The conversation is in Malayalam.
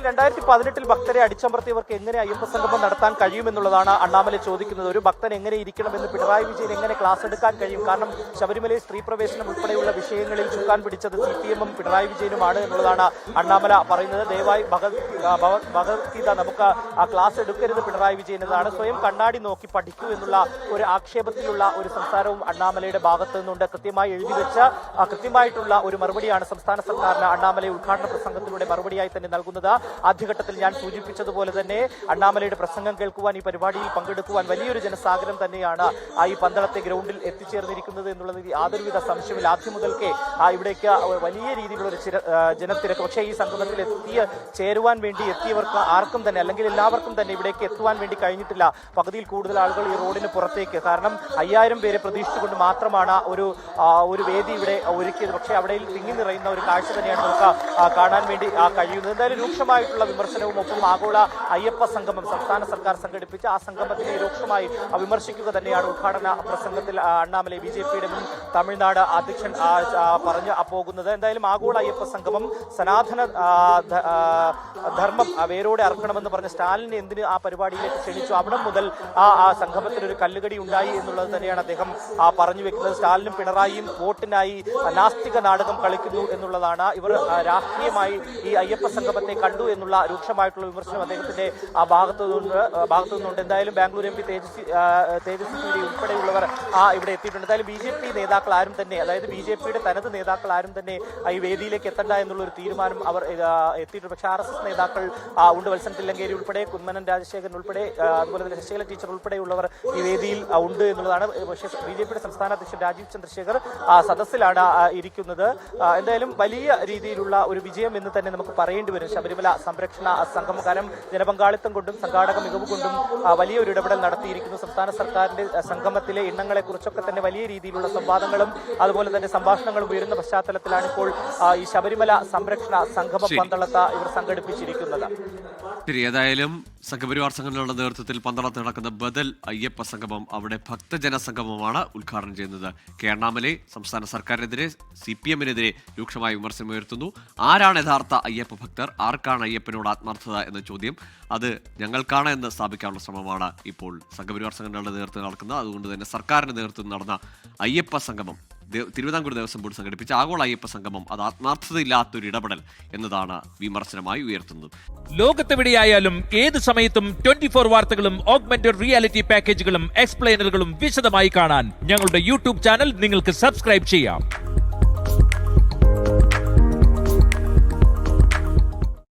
യഥാർത്ഥത്തിൽ രണ്ടായിരത്തി പതിനെട്ടിൽ ഭക്തരെ അടിച്ചമർത്തിയവർക്ക് എങ്ങനെ അയ്യപ്പ സംഗമം നടത്താൻ കഴിയുമെന്നുള്ളതാണ് അണ്ണാമല ചോദിക്കുന്നത്. ഒരു ഭക്തൻ എങ്ങനെ ഇരിക്കണമെന്ന് പിണറായി വിജയൻ എങ്ങനെ ക്ലാസ് എടുക്കാൻ കഴിയും? കാരണം ശബരിമലയിൽ സ്ത്രീ പ്രവേശനം ഉൾപ്പെടെയുള്ള വിഷയങ്ങളിൽ ചുക്കാൻ പിടിച്ചത് സി പി എമ്മും പിണറായി വിജയനുമാണ് എന്നുള്ളതാണ് അണ്ണാമല പറയുന്നത്. ദയവായി ഭഗവത്ഗീത നമുക്ക് ആ ക്ലാസ് എടുക്കരുത് പിണറായി വിജയൻ എന്നതാണ് സ്വയം കണ്ണാടി നോക്കി പഠിക്കൂ എന്നുള്ള ഒരു ആക്ഷേപത്തിലുള്ള ഒരു സംസാരവും അണ്ണാമലയുടെ ഭാഗത്തു നിന്നുണ്ട്. കൃത്യമായി എഴുതി വെച്ച കൃത്യമായിട്ടുള്ള ഒരു മറുപടിയാണ് സംസ്ഥാന സർക്കാരിന് അണ്ണാമല ഉദ്ഘാടന പ്രസംഗത്തിലൂടെ മറുപടിയായി തന്നെ നൽകുന്നത്. ആദ്യഘട്ടത്തിൽ ഞാൻ സൂചിപ്പിച്ചതുപോലെ തന്നെ അണ്ണാമലയുടെ പ്രസംഗം കേൾക്കുവാൻ ഈ പരിപാടിയിൽ പങ്കെടുക്കുവാൻ വലിയൊരു ജനസാഗരം തന്നെയാണ് ആ ഈ പന്തളത്തെ ഗ്രൗണ്ടിൽ എത്തിച്ചേർന്നിരിക്കുന്നത് എന്നുള്ളത് യാതൊരുവിധ സംശയമില്ല. ആദ്യം മുതൽക്കേ ആ ഇവിടേക്ക് വലിയ രീതിയിലുള്ള ഒരു ജനത്തിരക്ക് പക്ഷേ ഈ സംഗമത്തിൽ എത്തിയ ചേരുവാൻ വേണ്ടി എത്തിയവർക്ക് ആർക്കും തന്നെ അല്ലെങ്കിൽ എല്ലാവർക്കും തന്നെ ഇവിടേക്ക് എത്തുവാൻ വേണ്ടി കഴിഞ്ഞിട്ടില്ല. പകുതിയിൽ കൂടുതൽ ആളുകൾ ഈ റോഡിന് പുറത്തേക്ക്. കാരണം അയ്യായിരം പേരെ പ്രതീക്ഷിച്ചുകൊണ്ട് മാത്രമാണ് ഒരു ഒരു വേദി ഇവിടെ ഒരുക്കിയത്. പക്ഷേ അവിടെ തിങ്ങി നിറയുന്ന ഒരു കാഴ്ച തന്നെയാണ് നമുക്ക് കാണാൻ വേണ്ടി കഴിയുന്നത്. എന്തായാലും രൂക്ഷമായിട്ടുള്ള വിമർശനവും ഒപ്പം ആഗോള അയ്യപ്പ സംഗമം സംസ്ഥാന സർക്കാർ സംഘടിപ്പിച്ച ആ സംഗമത്തിനെ രൂക്ഷമായി വിമർശിക്കുക തന്നെയാണ് ഉദ്ഘാടന പ്രസംഗത്തിൽ അണ്ണാമലെ ബി ജെ പിയുടെ മുൻ തമിഴ്നാട് അധ്യക്ഷൻ പറഞ്ഞു പോകുന്നത്. എന്തായാലും ആഗോള അയ്യപ്പ സംഗമം സനാതന ധർമ്മം വേരോടെ അർക്കണമെന്ന് പറഞ്ഞ സ്റ്റാലിനെ എന്തിന് ആ പരിപാടിയിലേക്ക് ക്ഷണിച്ചു? അവിടെ മുതൽ ആ സംഗമത്തിൽ ഒരു കല്ലുകടി ഉണ്ടായി എന്നുള്ളത് തന്നെയാണ് അദ്ദേഹം പറഞ്ഞു വെക്കുന്നത്. സ്റ്റാലിനും പിണറായിയും വോട്ടിനായി നാസ്തിക നാടകം കളിക്കുന്നു എന്നുള്ളതാണ് ഇവർ രാഷ്ട്രീയമായി ഈ അയ്യപ്പ സംഗമത്തെ കണ്ടു എന്നുള്ള രൂക്ഷമായിട്ടുള്ള വിമർശനം അദ്ദേഹത്തിന്റെ ആ ഭാഗത്തു നിന്ന് ഭാഗത്തു നിന്നുണ്ട്. എന്തായാലും ബാംഗ്ലൂർ എം പി തേജസ്വി തേജസ്വി സൂര്യ ഉൾപ്പെടെയുള്ളവർ ആ ഇവിടെ എത്തിയിട്ടുണ്ട്. എന്തായാലും ബി ജെ പി നേതാക്കൾ ആരും തന്നെ അതായത് ബി ജെ പിയുടെ തനത് നേതാക്കൾ ആരും തന്നെ ഈ വേദിയിലേക്ക് എത്തണ്ട എന്നുള്ള ഒരു തീരുമാനം അവർ എത്തിയിട്ടുണ്ട്. പക്ഷേ ആർ എസ് എസ് നേതാക്കൾ ഉണ്ട്. വത്സൻ തില്ലങ്കേരി ഉൾപ്പെടെ കുമ്മനൻ രാജശേഖരൻ ഉൾപ്പെടെ അതുപോലെ തന്നെ ശശികല ടീച്ചർ ഉൾപ്പെടെയുള്ളവർ ഈ വേദിയിൽ ഉണ്ട് എന്നുള്ളതാണ്. പക്ഷേ ബി ജെ പിയുടെ സംസ്ഥാന അധ്യക്ഷൻ രാജീവ് ചന്ദ്രശേഖർ സദസ്സിലാണ് ഇരിക്കുന്നത്. എന്തായാലും വലിയ രീതിയിലുള്ള ഒരു വിജയം എന്ന് തന്നെ നമുക്ക് പറയേണ്ടി വരും. ശബരിമല സംരക്ഷണ സംഘം കാരണം ജനപങ്കാളിത്തം കൊണ്ടും സംഘാടക മികവ് കൊണ്ടും വലിയൊരു ഇടപെടൽ നടത്തിയിരിക്കുന്നു. സംസ്ഥാന സർക്കാരിന്റെ സംഗമത്തിലെ എണ്ണങ്ങളെ കുറിച്ചൊക്കെ തന്നെ വലിയ രീതിയിലുള്ള സംവാദങ്ങളും അതുപോലെ തന്നെ സംഭാഷണങ്ങളും ഉയരുന്ന പശ്ചാത്തലത്തിലാണ് ഇപ്പോൾ ഈ ശബരിമല സംരക്ഷണ സംഗമ പന്തളത്ത ഇവർ സംഘടിപ്പിച്ചിരിക്കുന്നത്. ശരി ഏതായാലും സംഘപരിവാർ സംഘടനകളുടെ നേതൃത്വത്തിൽ പന്തളത്ത് നടക്കുന്ന ബദൽ അയ്യപ്പ സംഗമം അവിടെ ഭക്തജന സംഗമമാണ് ഉദ്ഘാടനം ചെയ്യുന്നത്. കേരളാമലെ സംസ്ഥാന സർക്കാരിനെതിരെ സി പി എമ്മിനെതിരെ രൂക്ഷമായ വിമർശനം ഉയർത്തുന്നു. ആരാണ് യഥാർത്ഥ അയ്യപ്പ ഭക്തർ? ആർക്കാണ് അയ്യപ്പനോട് ആത്മാർത്ഥത എന്ന ചോദ്യം അത് ഞങ്ങൾക്കാണ് എന്ന് സ്ഥാപിക്കാനുള്ള ശ്രമമാണ് ഇപ്പോൾ സംഘപരിവാർ സംഘടനകളുടെ നേതൃത്വം നടക്കുന്നത്. അതുകൊണ്ട് തന്നെ സർക്കാരിന്റെ നേതൃത്വം നടന്ന അയ്യപ്പ സംഗമം തിരുവിതാംകൂർ ദേവസ്വം ബോർഡ് സംഘടിപ്പിച്ച ആഗോള അയ്യപ്പ സംഗമം അത് ആത്മാർത്ഥതയില്ലാത്തൊരു ഇടപെടൽ എന്നതാണ് വിമർശനമായി ഉയർത്തുന്നത്. ലോകത്തെവിടെയായാലും ഏത് സമയത്തും ട്വന്റി ഫോർ വാർത്തകളും ഓഗ്മെന്റഡ് റിയാലിറ്റി പാക്കേജുകളും എക്സ്പ്ലെയിനറുകളും വിശദമായി കാണാൻ ഞങ്ങളുടെ യൂട്യൂബ് ചാനൽ നിങ്ങൾക്ക് സബ്സ്ക്രൈബ് ചെയ്യാം.